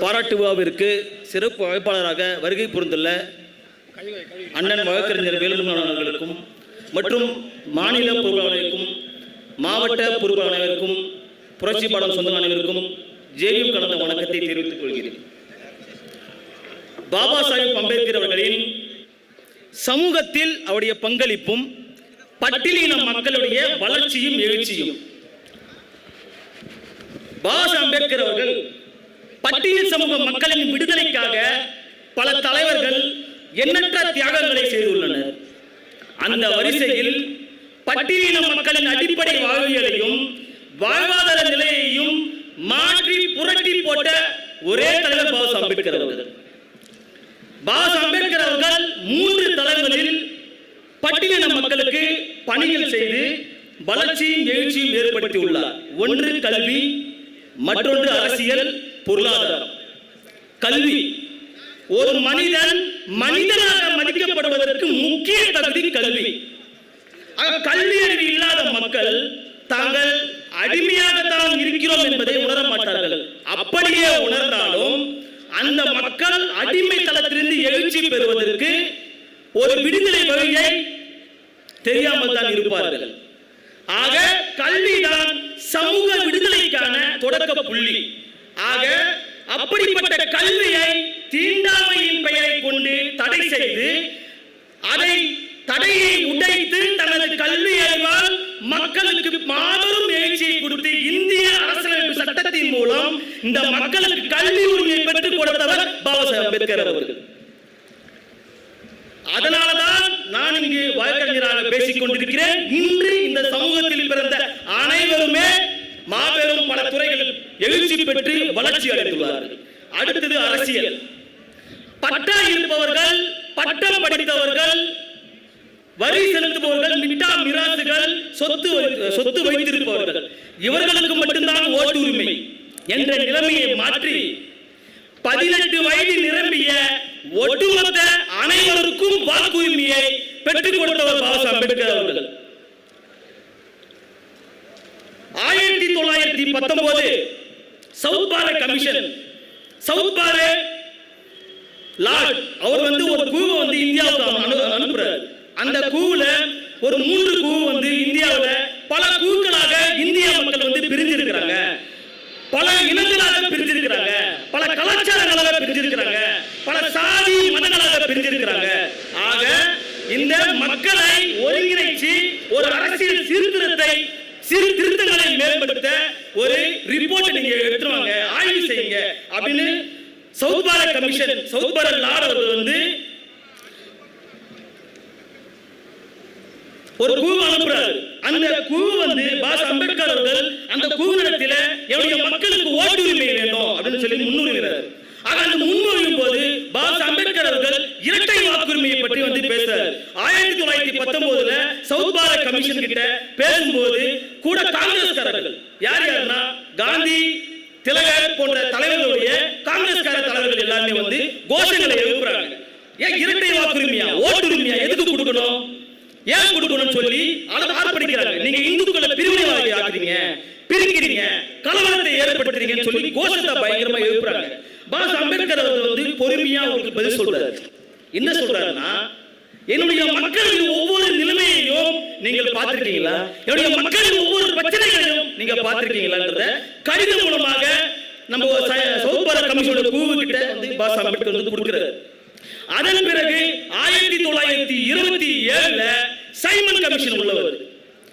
பாராட்டு விழாவிற்கு சிறப்பு அழைப்பாளராக வருகை புரிந்துள்ள அண்ணன் வழக்கறிஞர் வேலுமணவர்களுக்கும் மற்றும் மாநில பொறுப்பாளர்களுக்கும் மாவட்ட பொறுப்பாளர் அனைவருக்கும் புரட்சி பாடம் சொந்த அனைவருக்கும் ஜேவியும் கலந்த வணக்கத்தை தெரிவித்துக் கொள்கிறேன். பாபா சாஹிப் அம்பேத்கர் அவர்களின் சமூகத்தில் அவருடைய பங்களிப்பும் பட்டியலின மக்களுடைய வளர்ச்சியும் எழுச்சியும். பாபா அம்பேத்கர் அவர்கள் பட்டியல் சமூக மக்களின் விடுதலைக்காக பல தலைவர்கள் எண்ணற்ற தியாகங்களை செய்துள்ளனர். அந்த வரிசையில் பட்டியலின மக்களின் அடிப்படை வாழ்வியலையும் வாழ்வாதார நிலையையும் மாற்றி புரட்டி போட்ட ஒரே தலைவர் பாபா அம்பேத்கர் அவர்கள். பாபா அம்பேத்கர் அவர்கள் மூன்று தலைவர்களில் பட்டியலின மக்களுக்கு பணிகள் செய்து வளர்ச்சியும் எழுச்சியும் ஏற்படுத்தியுள்ளார். ஒன்று கல்வி மற்றொன்று அரசியல் பொருளாதாரம். கல்வி. ஒரு மனிதன் மனிதனாக மதிக்கப்படுவதற்கு முக்கிய தகுதி கல்வி. ஆக கல்வி அறிவு இல்லாத மக்கள் தாங்கள் அடிமையாகத்தான் இருக்கிறோம் என்பதை உணர மாட்டார்கள். அப்படியே உணர்ந்தாலும் அந்த மக்கள் அடிமை தளத்திலிருந்து எழுச்சி பெறுவதற்கு ஒரு விடுதலை வழியை தெரியாமல் தான் இருப்பார்கள். ஆக கல்விதான் சமூக விடுதலைக்கான தொடக்க புள்ளி. ஆக அப்படிப்பட்ட கல்வியை தீண்டாமையின் பெயரை கொண்டு தடை செய்து அதை தடையை உடைத்து தனது கல்வி அறிவால் மக்களுக்கு மாபெரும் எழுச்சியை கொடுத்து இந்திய அரசியலமைப்பு சட்டத்தின் மூலம் இந்த மக்களுக்கு கல்வி உரிமையை பெற்றுக் கொடுத்தவர் பாபா சாஹேப் அம்பேத்கர் அவர்கள். அதனாலதான் நான் இங்கு வழக்கறிஞராக பேசிக் கொண்டிருக்கிறேன். இன்று இந்த சமூகத்தில் பிறந்த அனைவருமே மாபெரும் பல துறைகளில் எழுச்சி பெற்று வளர்ச்சி அடைந்துள்ளார்கள். அடுத்தது அரசியல். பட்டா இருப்பவர்கள் பட்டம் படித்தவர்கள் வரி செலுத்துபவர்கள் மிட்டா மிராசுகள் சொத்து சொத்து வைத்திருப்பவர்கள். இவர்களுக்கு மட்டும்தான் ஓட்டு உரிமை என்ற நிலைமையை மாற்றி பதினெட்டு வயது நிரம்பிய ஒட்டுமொத்த அனைவருக்கும் வாக்குரிமையை பெற்றுக் கொடுத்தவர் பாபா அம்பேத்கர் அவர்கள். ஆயிரத்தி தொள்ளாயிரத்தி பத்தொன்பது Southborough commission Southborough Lord அவர் வந்து ஒரு குழுவை வந்து இந்தியாவுக்கு அனுப்புறாரு. அந்த குழுல ஒரு மூன்று குழு வந்து இந்தியாவில் பல குழுக்களாக இந்திய மக்கள் வந்து பிரிஞ்சிருக்கிறாங்க. பல இனங்களாக பிரிஞ்சிருக்கிறாங்க. பல கலாச்சாரங்களாக பிரிஞ்சிருக்கிறாங்க. பல சாதி மதங்களாக பிரிஞ்சிருக்கிறாங்க. ஆக இந்த மக்களை ஒருங்கிணைச்சு ஒரு அரசியல் சீர்திருத்தத்தை சிறு திருத்தங்களை மேம்படுத்த ஒரு ரிப்போர்ட் நீங்க எடுத்துருவாங்க. ஆய்வு செய்யுங்க. அப்படின்னு Southborough commission Southborough Lord அவர்கள் வந்து ஒரு குழு அனுப்புறாரு. அந்த குழு வந்து பாஸ் அம்பேத்கர் அவர்கள் அந்த குழுவிடத்தில என்னுடைய எவ்வளவு ஓட்டுரிமை வேண்டும் அப்படின்னு சொல்லி முன்னுரிமைறாரு ஆக அந்த முன்மொழியும் போது பாஸ் அம்பேத்கர் அவர்கள் இரட்டை வாக்குரிமையை பற்றி வந்து பேசுறாரு ஆயிரத்தி தொள்ளாயிரத்தி பத்தொன்பதுல சவுத் பாரத் கமிஷன் கிட்ட பேசும்போது கூட காங்கிரஸ்காரர்கள். யார் யாருன்னா காந்தி திலகர் போன்ற தலைவர்களுடைய காங்கிரஸ்கார தலைவர்கள் எல்லாருமே வந்து கோஷங்களை எழுப்புறாங்க. ஏன் இரட்டை வாக்குரிமையா? ஓட்டுரிமையா? எதுக்கு கொடுக்கணும்? ஏன் கொடுக்கணும்னு சொல்லி அதை ஆர்ப்பணிக்கிறாங்க நீங்க இந்துக்களை பிரிவினைவாதி ஆக்குறீங்க பிரிக்கிறீங்க கலவரத்தை ஏற்படுத்துறீங்கன்னு சொல்லி கோஷத்தை பயங்கரமா எழுப்புறாங்க. பாஸ் அம்பேத்கர் அவர்கள் வந்து பொறுமையா அவங்களுக்கு பதில் சொல்றாரு. என்ன சொல்றாருன்னா என்னுடைய மக்களின் ஒவ்வொரு நிலைமையையும் நீங்கள் பார்த்திருக்கீங்களா? என்னுடைய மக்களின் ஒவ்வொரு பிரச்சனைகளையும் நீங்க பார்த்திருக்கீங்களான்றத கடிதம் மூலமாக நம்ம ச- சவுத் பாரத் கமிஷனோட குழு கிட்ட வந்து பாஸ் அம்பேத்கர் வந்து கொடுக்கிறாரு. அதன் பிறகு ஆயிரத்தி தொள்ளாயிரத்தி இருபத்தி ஏழுல சைமன் கமிஷன் உள்ளவர்.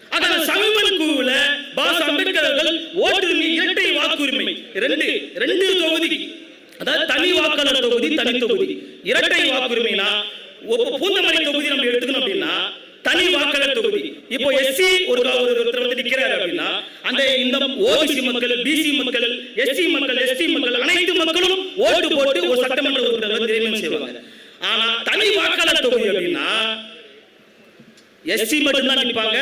ஆக சைமன் குழுவுல பாஸ் அம்பேத்கர் அவர்கள் ஓட்டுரிமை இரட்டை வாக்குரிமை ரெண்டு ரெண்டு தொகுதி. அதாவது தனி வாக்காளர் தொகுதி தனி தொகுதி. இரட்டை வாக்குரிமைனா ஒ- பூந்தமல்லி தொகுதி நம்ம எடுத்துக்கணும் அப்படின்னா தனி வாக்காளர் தொகுதி இப்போ எஸ்சி ஒரு ஒரு ஒருத்தர் வந்து நிக்கிறாரு அப்படின்னா அந்த இந்த ஓபிசி மக்கள் பிசி மக்கள் எஸ்சி மக்கள் எஸ்டி மக்கள் அனைத்து மக்களும் ஓட்டு போட்டு ஒரு சட்டமன்ற உறுப்பினர் வந்து நியமனம் செய்வாங்க. ஆனா தனி வாக்காளர் தொகுதி அப்படின்னா எஸ்சி மட்டும்தான் நிற்பாங்க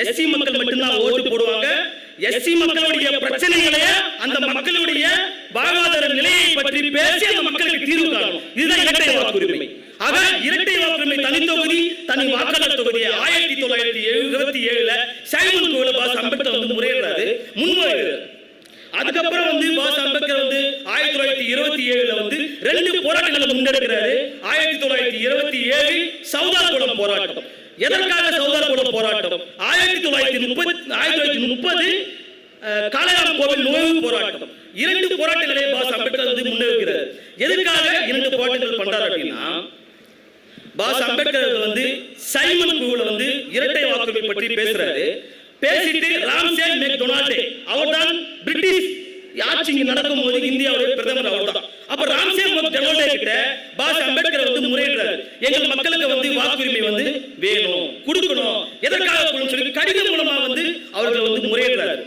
எஸ்சி மக்கள் மட்டும்தான் ஓட்டு போடுவாங்க. எஸ்சி மக்களுடைய பிரச்சனைகளை அந்த மக்களுடைய வாழ்வாதார நிலையை பற்றி பேசி அந்த மக்களுக்கு தீர்வு காணும். இதுதான் இரட்டை வாக்குரிமை ஆக இரட்டை வாக்குரிமை தனி தொகுதி தனி வாக்காளர் தொகுதி ஆயிரத்தி தொள்ளாயிரத்தி இருபத்தி ஏழுல சைமன் கோவில பாஸ் அம்பேத்கர் வந்து முறையிடுறாரு வந்து பாஸ் அம்பேத்கர் வந்து ஆயிரத்தி தொள்ளாயிரத்தி இருபத்தி ஏழுல வந்து ரெண்டு போராட்டங்களை முன்னெடுக்கிறாரு. ஆயிரத்தி தொள்ளாயிரத்தி இருபத்தி ஏழு சவுதார்குளம் போராட்டம். எதற்காக சவுதார்குளம் போராட்டம்? ஆயிரத்தி தொள்ளாயிரத்தி முப்பத்தி ஆயிரத்தி தொள்ளாயிரத்தி முப்பது காளையாம் கோவில் நுழைவு போராட்டம். இரண்டு போராட்டங்களை பாஸ் அம்பேத்கர் வந்து முன்னெடுக்கிறார். எதற்காக இரண்டு போராட்டங்கள் பண்றாரு அப்படின்னா பாஸ் அம்பேத்கர் வந்து சைமன் குழுல வந்து இரட்டை வாக்குரிமை பற்றி பேசுறாரு. பேசிட்டு ராம்சே மெக்டொனால்டே அவர்தான் பிரிட்டிஷ் ஆட்சி இங்க நடக்கும் போது இந்தியாவுடைய பிரதமர் அவர்தான். அப்ப ராம்சே மெக்டொனால்டே கிட்ட பாஸ் அம்பேத்கர் வந்து முறையிடுறாரு. எங்கள் மக்களுக்கு வந்து வாக்குரிமை வந்து வேணும் கொடுக்கணும். எதற்காக சொல்லி கடிதம் மூலமா வந்து அவர்கள் வந்து முறையிடுறாரு.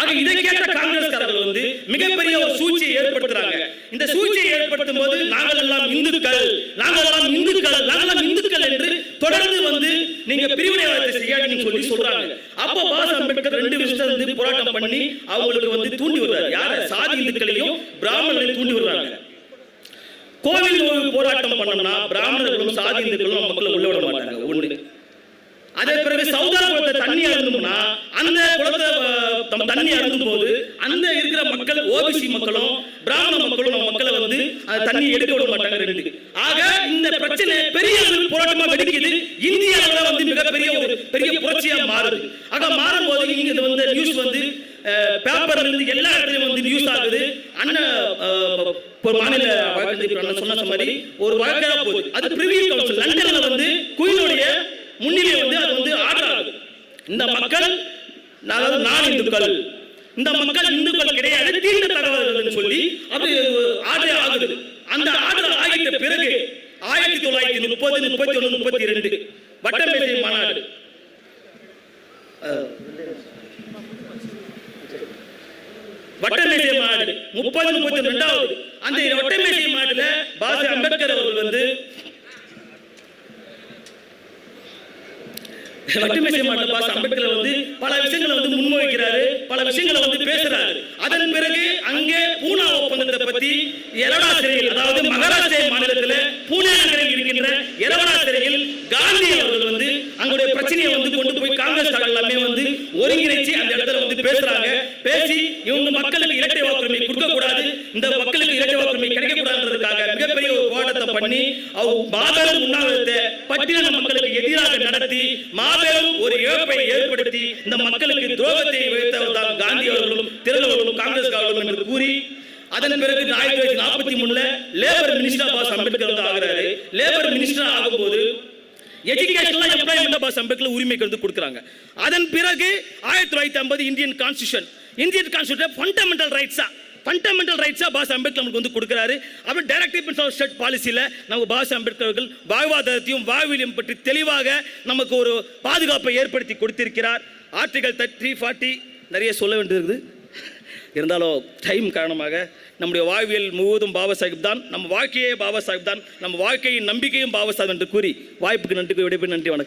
ஆக இதை கேட்ட காங்கிரஸ்காரர்கள் வந்து மிகப்பெரிய ஒரு சூழ்ச்சியை ஏற்படுத்துறாங்க. இந்த சூழ்ச்சியை ஏற்படுத்தும் போது நாங்கள் எல்லாம் இந்துக்கள் நாங்கள் எல்லாம் இந்துக்கள் நாங்கள் எல்லாம் இந்துக்கள் என்று தொடர்ந்து வந்து நீங்க பிரிவினைவாதத்தை செய்யாதீங்கன்னு சொல்லி சொல்றாங்க. கிறிஸ்தவ வந்து போராட்டம் பண்ணி அவங்களுக்கு வந்து தூண்டி விடுறாரு யார? சாதி இந்துக்களையும் பிராமணர்களையும் தூண்டி விடுறாங்க கோவில் போராட்டம் பண்ணோம்னா பிராமணர்களும் சாதி இந்துக்களும் மக்களை உள்ள விட மாட்டாங்க. ஒண்ணு. அதே பிறகு சவுதா குளத்தை தண்ணி அருந்தோம்னா அந்த குளத்தை அஹ், தம் தண்ணி அருந்தும் போது அந்த இருக்கிற மக்கள் ஓபிசி மக்களும் பிராமண மக்களும் நம்ம மக்களை வந்து அந்த தண்ணி எடுக்க விட மாட்டாங்க ரெண்டு ஆக இந்த பிரச்சனை பெரிய அளவில் போராட்டமா வெடிக்குது. இந்தியாவில் வந்து மிகப்பெரிய ஒரு பெரிய புரட்சியா மாறுது ஆக மாறும்போது இங்க இது வந்து நியூஸ் வந்து பேப்பர்ல இருந்து எல்லா இடத்துலயும் வந்து நியூஸ் ஆகுது. அண்ணன் ஒரு மாநில வழக்கறிஞர் அண்ணன் சொன்ன மாதிரி ஒரு வழக்கா போகுது. அது பிரிவியூ கவுன்சில் லண்டன்ல வந்து குயிலுடைய முன்னிலை வந்து அது வந்து ஆர்டர் ஆகுது. இந்த மக்கள் அதாவது நான் இந்துக்கள் இந்த மக்கள் இந்துக்கள் கிடையாது தீண்ட தீண்டத்தக்கவர்கள் சொல்லி அது ஆர்டர் ஆகுது. அந்த ஆர்டர் ஆகிட்ட பிறகு ஆயிரத்தி தொள்ளாயிரத்தி முப்பது முப்பத்தி ஒன்று முப்பத்தி ரெண்டு வட்டமேசை மாநாடு. வட்டமேசை மாடு முப்பது முப்பத்தி ரெண்டாவது. அந்த வட்டமேசை மாடுல பாபா அம்பேத்கர் அவர்கள் வந்து வட்டமேசை மாநில பாஸ் அம்பேத்கர் வந்து பல விஷயங்களை வந்து முன்வைக்கிறாரு பல விஷயங்களை வந்து பேசுறாரு. அதன் பிறகு அங்கே பூனா ஒப்பந்தத்தை பத்தி எரவணா சிறையில் அதாவது மகாராஷ்டிர மாநிலத்தில் பூனே நகரில் இருக்கின்ற எரவணா சிறையில் காந்தி அவர்கள் வந்து அங்களுடைய பிரச்சனையை வந்து கொண்டு போய் காங்கிரஸ் எல்லாமே வந்து ஒருங்கிணைச்சு அந்த இடத்துல வந்து பேசுறாங்க பேசி இவங்க மக்களுக்கு இரட்டை வாக்குரிமை கொடுக்க கூடாது இந்த மக்களுக்கு இரட்டை வாக்குரிமை கிடைக்க கூடாதுன்றதுக்காக மிகப்பெரிய ஒரு போராட்டத்தை பண்ணி அவங்க மாபெரும் உண்ணாவிரத்தை பட்டியல மக்களுக்கு எதிராக நடத்தி மாபெரும் ஒரு இழப்பை ஏற்படுத்தி இந்த மக்களுக்கு துரோகத்தை வைத்தவர் தான் காந்தி அவர்களும் திருவள்ளுவர்களும் காங்கிரஸ் அவர்களும் என்று கூறி அதன் பிறகு ஆயிரத்தி தொள்ளாயிரத்தி நாற்பத்தி மூணுல லேபர் மினிஸ்டர் பாஸ் அம்பேத்கர் வந்து ஆகிறாரு. லேபர் மினிஸ்டர் ஆகும்போது எஜுகேஷன்லாம் எம்ப்ளாய்மெண்ட் பாஸ் அம்பேத்கர் உரிமைக்கு வந்து கொடுக்குறாங்க. அதன் பிறகு ஆயிரத்தி தொள்ளாயிரத்தி ஐம்பது Indian constitution Indian constitution fundamental ரைட்ஸா fundamental ரைட்ஸாக பாஸ் அம்பேத்கர் நமக்கு வந்து கொடுக்குறாரு. அப்புறம் டைரக்டிவ் ஆஃப் ஸ்டேட் பாலிசியில் நம்ம பாஸ் அம்பேத்கர் அவர்கள் வாழ்வாதாரத்தையும் வாழ்வியலையும் பற்றி தெளிவாக நமக்கு ஒரு பாதுகாப்பை ஏற்படுத்தி கொடுத்திருக்கிறார். ஆர்டிகல் த்ரீ ஃபார்ட்டி நிறைய சொல்ல வேண்டியிருக்குது. இருந்தாலும் டைம் காரணமாக நம்முடைய வாழ்வியல் முழுவதும் பாபா சாஹிப் தான் நம்ம வாழ்க்கையே பாபா சாஹிப் தான் நம்ம வாழ்க்கையின் நம்பிக்கையும் பாபா சாஹிப் என்று கூறி வாய்ப்புக்கு நன்றி விடைபெறும் நன்றி வணக்கம்.